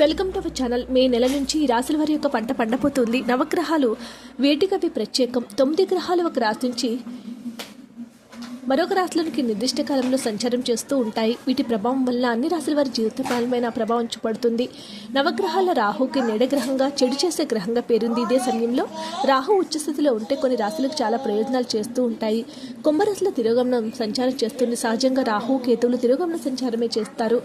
Welcome to our channel. May నెల నుంచి రాశుల వారి యొక్క పంట పండపోతుంది నవగ్రహాలు వేటికవి ప్రత్యేకం. తొమ్మిది గ్రహాలు ఒక రాశి నుంచి మరొక రాశులకి నిర్దిష్ట కాలంలో సంచారం చేస్తూ ఉంటాయి. వీటి ప్రభావం వల్ల అన్ని రాశుల వారి జీవితకాలమైన ప్రభావం చూపడుతుంది నవగ్రహాల రాహుకి గ్రహంగా చెడు చేసే గ్రహంగా పేరుంది ఇదే సమయంలో రాహు ఉచ్చస్థితిలో ఉంటే కొన్ని రాశులకు చాలా ప్రయోజనాలు చేస్తూ ఉంటాయి. కుంభరాశుల తిరోగమనం సంచారం చేస్తుంది. సహజంగా రాహు కేతువులు తిరోగమన సంచారమే చేస్తారు.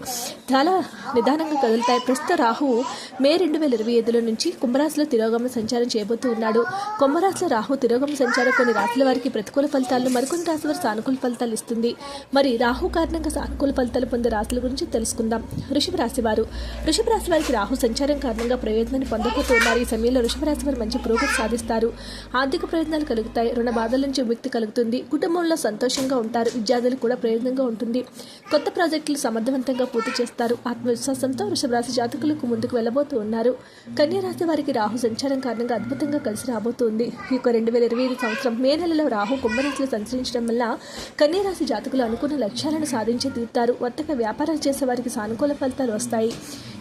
చాలా నిదానంగా కదులుతాయి. ప్రస్తుత రాహు మే రెండు వేల ఇరవై ఐదులో నుంచి కుంభరాశిలో తిరోగమన సంచారం చేయబోతూ ఉన్నాడు. కుంభరాశిలో రాహు తిరోగమన సంచారం కొన్ని రాశుల వారికి ప్రతికూల ఫలితాలను మరికొన్ని రాశుల వారి సానుకూల ఫలితాలు ఇస్తుంది. మరి రాహు కారణంగా సానుకూల ఫలితాలు పొందే రాశుల గురించి తెలుసుకుందాం. వృషభ రాశి వారు. వృషభ రాశి వారికి రాహు సంచారం కారణంగా ప్రయోజనాన్ని పొందకపోతున్నారు ఈ సమయంలో వృషభ రాశి వారు మంచి పురోగతి సాధిస్తారు. ఆర్థిక ప్రయోజనాలు కలుగుతాయి. రుణ బాధల నుంచి విముక్తి కలుగుతుంది. కుటుంబంలో సంతోషంగా ఉంటారు. విద్యార్థులకు కూడా ప్రయోజనంగా ఉంటుంది. కొత్త ప్రాజెక్టులు సమర్థవంతంగా పూర్తి చేస్తారు. ఆత్మవిశ్వాసంతో వృషభ రాశి జాతకులకు ముందుకు వెళ్ళబోతూ ఉన్నారు. కన్యా రాశి వారికి రాహు సంచారం కారణంగా అద్భుతంగా కలిసి రాబోతుంది. ఈ యొక్క రెండు వేల ఇరవై ఐదు సంవత్సరం మే నెలలో రాహు కుంభరాశిలో సంచరించడం వల్ల కన్యరాశి జాతకులు అనుకున్న లక్ష్యాలను సాధించి తీరుతారు. వర్తక వ్యాపారాలు చేసే వారికి సానుకూల ఫలితాలు వస్తాయి.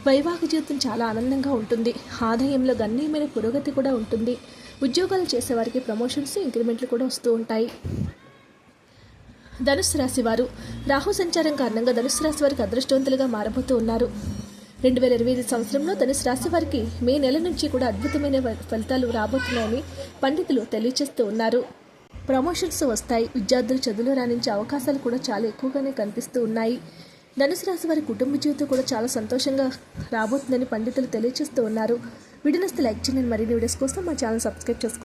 వైవాహిక జీవితం చాలా ఆనందంగా ఉంటుంది. ఆదాయంలో గణనీయమైన పురోగతి కూడా ఉంటుంది. ఉద్యోగాలు చేసేవారికి ప్రమోషన్స్ ఇంక్రిమెంట్లు కూడా వస్తూ ఉంటాయి. ధనుసు రాశి వారు రాహు సంచారం కారణంగా ధనుసు రాశి వారికి అదృష్టవంతులుగా మారబోతూ ఉన్నారు. రెండు వేల ఇరవై ఐదు సంవత్సరంలో ధనుసు రాశి వారికి మే నెల నుంచి కూడా అద్భుతమైన ఫ- ఫలితాలు రాబోతున్నాయని పండితులు తెలియజేస్తూ ఉన్నారు. ప్రమోషన్స్ వస్తాయి. విద్యార్థులు చదువులో రాణించే అవకాశాలు కూడా చాలా ఎక్కువగానే కనిపిస్తూ ఉన్నాయి. ధనుసు రాశి వారి కుటుంబ జీవితం కూడా చాలా సంతోషంగా రాబోతుందని పండితులు తెలియజేస్తూ ఉన్నారు. వీడియోస్ లైక్ చేయండి. మరిన్ని వీడియోస్ కోసం మా ఛానల్ సబ్స్క్రైబ్ చేసుకోండి.